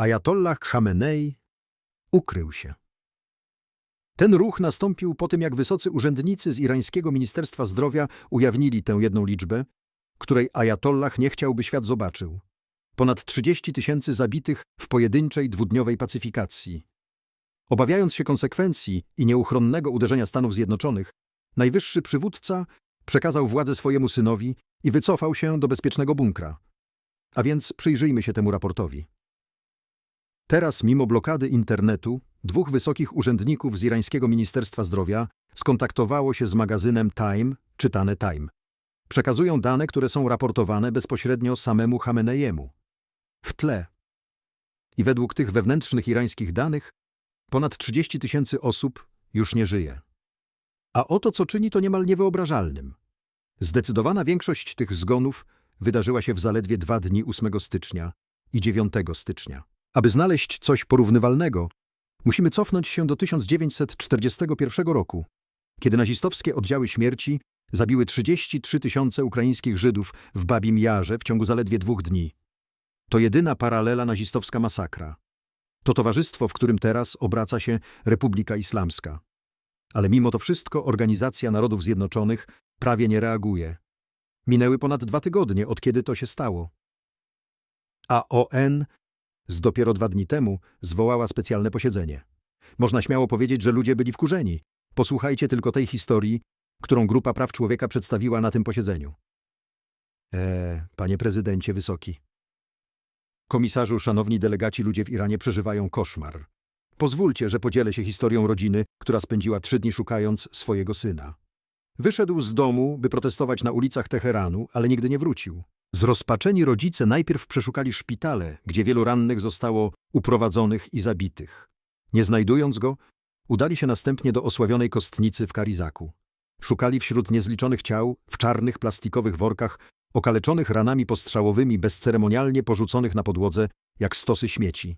Ajatollah Khamenei ukrył się. Ten ruch nastąpił po tym, jak wysocy urzędnicy z irańskiego Ministerstwa Zdrowia ujawnili tę jedną liczbę, której Ajatollah nie chciał, by świat zobaczył. Ponad 30 tysięcy zabitych w pojedynczej dwudniowej pacyfikacji. Obawiając się konsekwencji i nieuchronnego uderzenia Stanów Zjednoczonych, najwyższy przywódca przekazał władzę swojemu synowi i wycofał się do bezpiecznego bunkra. A więc przyjrzyjmy się temu raportowi. Teraz, mimo blokady internetu, dwóch wysokich urzędników z irańskiego Ministerstwa Zdrowia skontaktowało się z magazynem Time, czytane Time. Przekazują dane, które są raportowane bezpośrednio samemu Hamenejemu. W tle. I według tych wewnętrznych irańskich danych ponad 30 tysięcy osób już nie żyje. A oto, co czyni to niemal niewyobrażalnym. Zdecydowana większość tych zgonów wydarzyła się w zaledwie dwa dni 8 stycznia i 9 stycznia. Aby znaleźć coś porównywalnego, musimy cofnąć się do 1941 roku, kiedy nazistowskie oddziały śmierci zabiły 33 tysiące ukraińskich Żydów w Babim Jarze w ciągu zaledwie dwóch dni. To jedyna paralela nazistowska masakra. To towarzystwo, w którym teraz obraca się Republika Islamska. Ale mimo to wszystko Organizacja Narodów Zjednoczonych prawie nie reaguje. Minęły ponad dwa tygodnie, od kiedy to się stało. A ON z dopiero dwa dni temu zwołała specjalne posiedzenie. Można śmiało powiedzieć, że ludzie byli wkurzeni. Posłuchajcie tylko tej historii, którą Grupa Praw Człowieka przedstawiła na tym posiedzeniu. Eee, panie prezydencie wysoki. Komisarzu, szanowni delegaci, ludzie w Iranie przeżywają koszmar. Pozwólcie, że podzielę się historią rodziny, która spędziła trzy dni szukając swojego syna. Wyszedł z domu, by protestować na ulicach Teheranu, ale nigdy nie wrócił. Zrozpaczeni rodzice najpierw przeszukali szpitale, gdzie wielu rannych zostało uprowadzonych i zabitych. Nie znajdując go, udali się następnie do osławionej kostnicy w Karizaku. Szukali wśród niezliczonych ciał, w czarnych plastikowych workach, okaleczonych ranami postrzałowymi bezceremonialnie porzuconych na podłodze, jak stosy śmieci.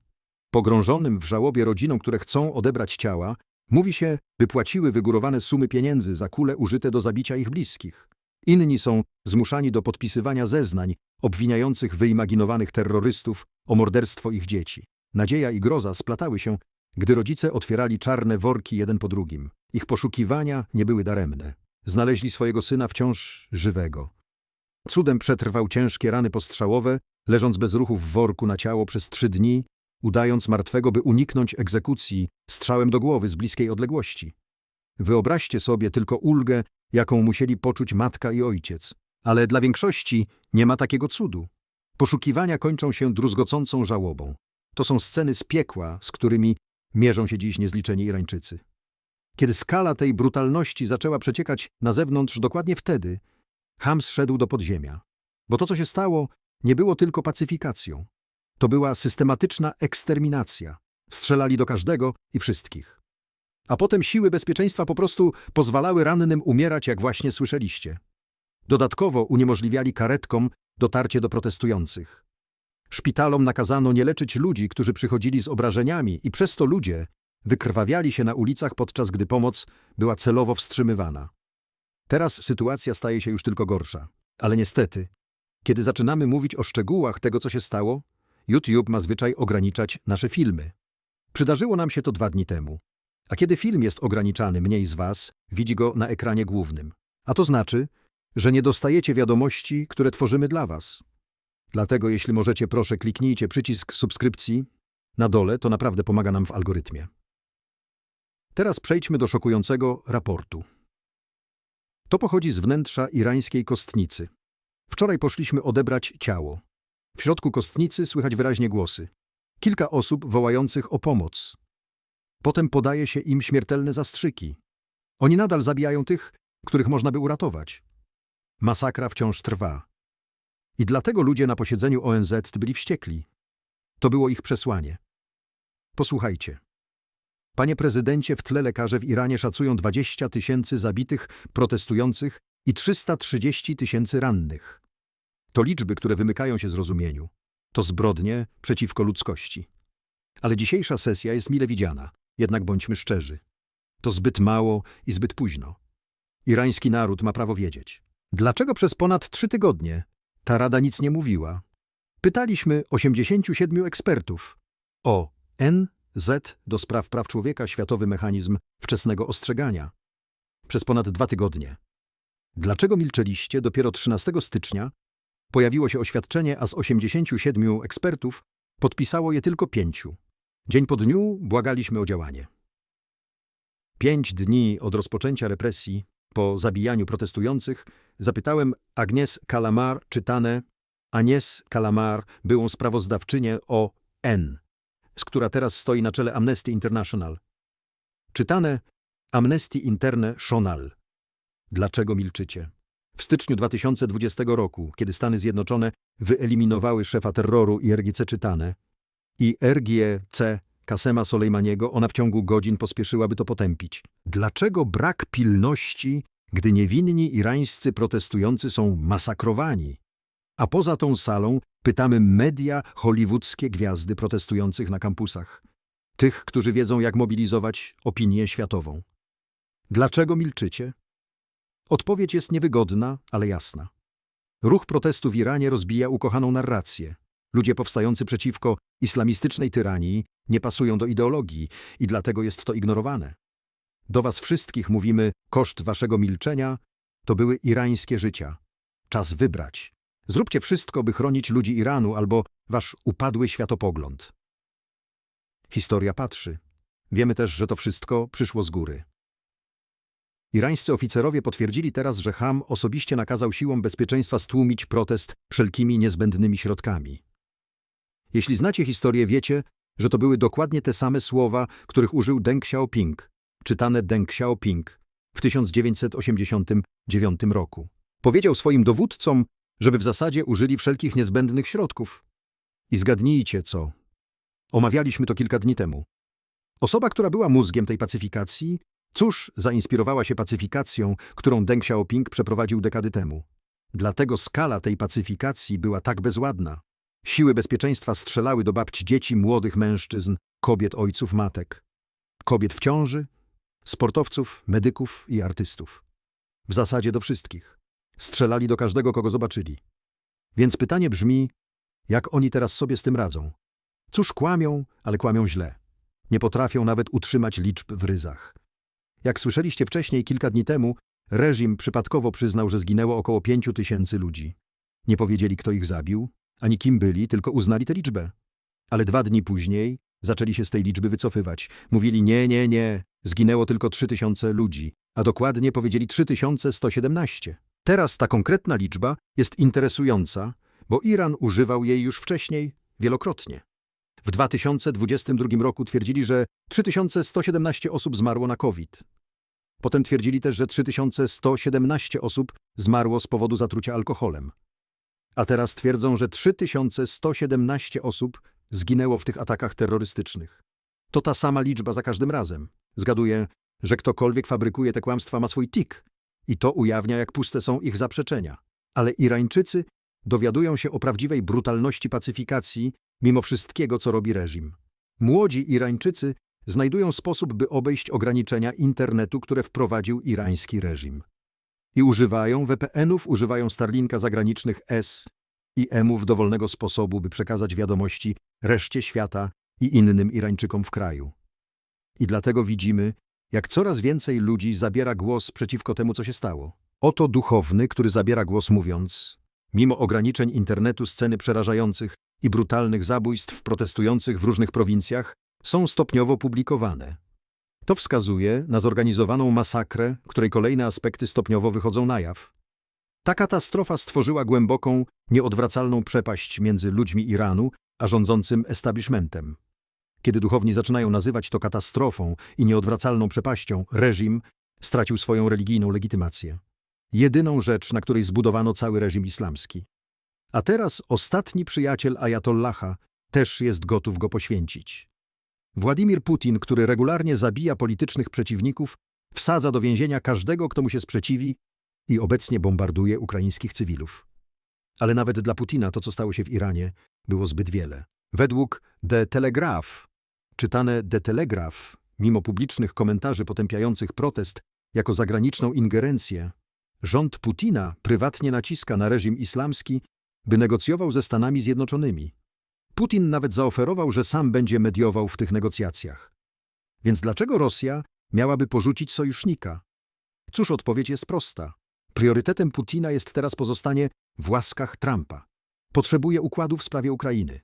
Pogrążonym w żałobie rodzinom, które chcą odebrać ciała, mówi się, by płaciły wygórowane sumy pieniędzy za kule użyte do zabicia ich bliskich. Inni są zmuszani do podpisywania zeznań obwiniających wyimaginowanych terrorystów o morderstwo ich dzieci. Nadzieja i groza splatały się, gdy rodzice otwierali czarne worki jeden po drugim. Ich poszukiwania nie były daremne. Znaleźli swojego syna wciąż żywego. Cudem przetrwał ciężkie rany postrzałowe, leżąc bez ruchu w worku na ciało przez trzy dni, udając martwego, by uniknąć egzekucji strzałem do głowy z bliskiej odległości. Wyobraźcie sobie tylko ulgę, jaką musieli poczuć matka i ojciec. Ale dla większości nie ma takiego cudu. Poszukiwania kończą się druzgocącą żałobą. To są sceny z piekła, z którymi mierzą się dziś niezliczeni Irańczycy. Kiedy skala tej brutalności zaczęła przeciekać na zewnątrz dokładnie wtedy, Hams szedł do podziemia. Bo to, co się stało, nie było tylko pacyfikacją. To była systematyczna eksterminacja. Strzelali do każdego i wszystkich. A potem siły bezpieczeństwa po prostu pozwalały rannym umierać, jak właśnie słyszeliście. Dodatkowo uniemożliwiali karetkom dotarcie do protestujących. Szpitalom nakazano nie leczyć ludzi, którzy przychodzili z obrażeniami i przez to ludzie wykrwawiali się na ulicach, podczas gdy pomoc była celowo wstrzymywana. Teraz sytuacja staje się już tylko gorsza. Ale niestety, kiedy zaczynamy mówić o szczegółach tego, co się stało, YouTube ma zwyczaj ograniczać nasze filmy. Przydarzyło nam się to dwa dni temu. A kiedy film jest ograniczany, mniej z Was widzi go na ekranie głównym. A to znaczy, że nie dostajecie wiadomości, które tworzymy dla Was. Dlatego, jeśli możecie, proszę kliknijcie przycisk subskrypcji na dole, to naprawdę pomaga nam w algorytmie. Teraz przejdźmy do szokującego raportu. To pochodzi z wnętrza irańskiej kostnicy. Wczoraj poszliśmy odebrać ciało. W środku kostnicy słychać wyraźnie głosy. Kilka osób wołających o pomoc. Potem podaje się im śmiertelne zastrzyki. Oni nadal zabijają tych, których można by uratować. Masakra wciąż trwa. I dlatego ludzie na posiedzeniu ONZ byli wściekli. To było ich przesłanie. Posłuchajcie. Panie prezydencie, w tle lekarze w Iranie szacują 20 tysięcy zabitych, protestujących i 330 tysięcy rannych. To liczby, które wymykają się zrozumieniu. To zbrodnie przeciwko ludzkości. Ale dzisiejsza sesja jest mile widziana. Jednak bądźmy szczerzy. To zbyt mało i zbyt późno. Irański naród ma prawo wiedzieć. Dlaczego przez ponad trzy tygodnie ta rada nic nie mówiła? Pytaliśmy 87 ekspertów. ONZ do spraw praw człowieka Światowy Mechanizm Wczesnego Ostrzegania. Przez ponad dwa tygodnie. Dlaczego milczeliście? Dopiero 13 stycznia pojawiło się oświadczenie, a z 87 ekspertów podpisało je tylko pięciu. Dzień po dniu błagaliśmy o działanie. Pięć dni od rozpoczęcia represji, po zabijaniu protestujących, zapytałem Agnes Calamar, czytane Agnes Calamar, byłą sprawozdawczynię o N, z która teraz stoi na czele Amnesty International. Czytane Amnesty International. Dlaczego milczycie? W styczniu 2020 roku, kiedy Stany Zjednoczone wyeliminowały szefa terroru IRGC czytane i RGC Kasema Soleimaniego, ona w ciągu godzin pospieszyła, by to potępić. Dlaczego brak pilności, gdy niewinni irańscy protestujący są masakrowani? A poza tą salą pytamy media hollywoodzkie gwiazdy protestujących na kampusach. Tych, którzy wiedzą, jak mobilizować opinię światową. Dlaczego milczycie? Odpowiedź jest niewygodna, ale jasna. Ruch protestu w Iranie rozbija ukochaną narrację. Ludzie powstający przeciwko islamistycznej tyranii nie pasują do ideologii i dlatego jest to ignorowane. Do was wszystkich mówimy, koszt waszego milczenia to były irańskie życia. Czas wybrać. Zróbcie wszystko, by chronić ludzi Iranu albo wasz upadły światopogląd. Historia patrzy. Wiemy też, że to wszystko przyszło z góry. Irańscy oficerowie potwierdzili teraz, że Ham osobiście nakazał siłom bezpieczeństwa stłumić protest wszelkimi niezbędnymi środkami. Jeśli znacie historię, wiecie, że to były dokładnie te same słowa, których użył Deng Xiaoping, czytane Deng Xiaoping w 1989 roku. Powiedział swoim dowódcom, żeby w zasadzie użyli wszelkich niezbędnych środków. I zgadnijcie co. Omawialiśmy to kilka dni temu. Osoba, która była mózgiem tej pacyfikacji, cóż, zainspirowała się pacyfikacją, którą Deng Xiaoping przeprowadził dekady temu. Dlatego skala tej pacyfikacji była tak bezładna. Siły bezpieczeństwa strzelały do babci dzieci, młodych mężczyzn, kobiet, ojców, matek, kobiet w ciąży, sportowców, medyków i artystów. W zasadzie do wszystkich. Strzelali do każdego, kogo zobaczyli. Więc pytanie brzmi, jak oni teraz sobie z tym radzą? Cóż kłamią, ale kłamią źle. Nie potrafią nawet utrzymać liczb w ryzach. Jak słyszeliście wcześniej, kilka dni temu, reżim przypadkowo przyznał, że zginęło około pięciu tysięcy ludzi. Nie powiedzieli, kto ich zabił, ani kim byli, tylko uznali tę liczbę. Ale dwa dni później zaczęli się z tej liczby wycofywać. Mówili nie, nie, nie, zginęło tylko 3000 ludzi, a dokładnie powiedzieli 3117. Teraz ta konkretna liczba jest interesująca, bo Iran używał jej już wcześniej wielokrotnie. W 2022 roku twierdzili, że 3117 osób zmarło na COVID. Potem twierdzili też, że 3117 osób zmarło z powodu zatrucia alkoholem. A teraz twierdzą, że 3117 osób zginęło w tych atakach terrorystycznych. To ta sama liczba za każdym razem. Zgaduję, że ktokolwiek fabrykuje te kłamstwa ma swój tik i to ujawnia, jak puste są ich zaprzeczenia. Ale Irańczycy dowiadują się o prawdziwej brutalności pacyfikacji mimo wszystkiego, co robi reżim. Młodzi Irańczycy znajdują sposób, by obejść ograniczenia internetu, które wprowadził irański reżim. I używają VPN-ów, używają Starlinka zagranicznych S i M-ów dowolnego sposobu, by przekazać wiadomości reszcie świata i innym Irańczykom w kraju. I dlatego widzimy, jak coraz więcej ludzi zabiera głos przeciwko temu, co się stało. Oto duchowny, który zabiera głos mówiąc, mimo ograniczeń internetu sceny przerażających i brutalnych zabójstw protestujących w różnych prowincjach są stopniowo publikowane. To wskazuje na zorganizowaną masakrę, której kolejne aspekty stopniowo wychodzą na jaw. Ta katastrofa stworzyła głęboką, nieodwracalną przepaść między ludźmi Iranu a rządzącym establishmentem. Kiedy duchowni zaczynają nazywać to katastrofą i nieodwracalną przepaścią, reżim stracił swoją religijną legitymację. Jedyną rzecz, na której zbudowano cały reżim islamski. A teraz ostatni przyjaciel Ayatollaha też jest gotów go poświęcić. Władimir Putin, który regularnie zabija politycznych przeciwników, wsadza do więzienia każdego, kto mu się sprzeciwi i obecnie bombarduje ukraińskich cywilów. Ale nawet dla Putina to, co stało się w Iranie, było zbyt wiele. Według The Telegraph, czytane The Telegraph, mimo publicznych komentarzy potępiających protest jako zagraniczną ingerencję, rząd Putina prywatnie naciska na reżim islamski, by negocjował ze Stanami Zjednoczonymi. Putin nawet zaoferował, że sam będzie mediował w tych negocjacjach. Więc dlaczego Rosja miałaby porzucić sojusznika? Cóż, odpowiedź jest prosta. Priorytetem Putina jest teraz pozostanie w łaskach Trumpa. Potrzebuje układu w sprawie Ukrainy.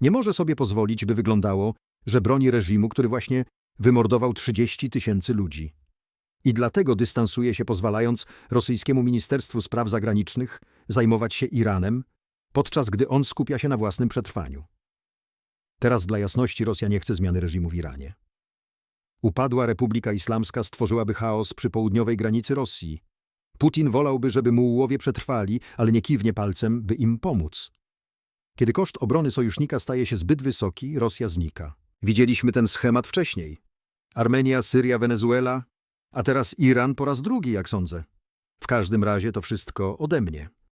Nie może sobie pozwolić, by wyglądało, że broni reżimu, który właśnie wymordował 30 tysięcy ludzi. I dlatego dystansuje się, pozwalając rosyjskiemu Ministerstwu Spraw Zagranicznych zajmować się Iranem, podczas gdy on skupia się na własnym przetrwaniu. Teraz dla jasności Rosja nie chce zmiany reżimu w Iranie. Upadła Republika Islamska stworzyłaby chaos przy południowej granicy Rosji. Putin wolałby, żeby mułłowie przetrwali, ale nie kiwnie palcem, by im pomóc. Kiedy koszt obrony sojusznika staje się zbyt wysoki, Rosja znika. Widzieliśmy ten schemat wcześniej. Armenia, Syria, Wenezuela, a teraz Iran po raz drugi, jak sądzę. W każdym razie to wszystko ode mnie.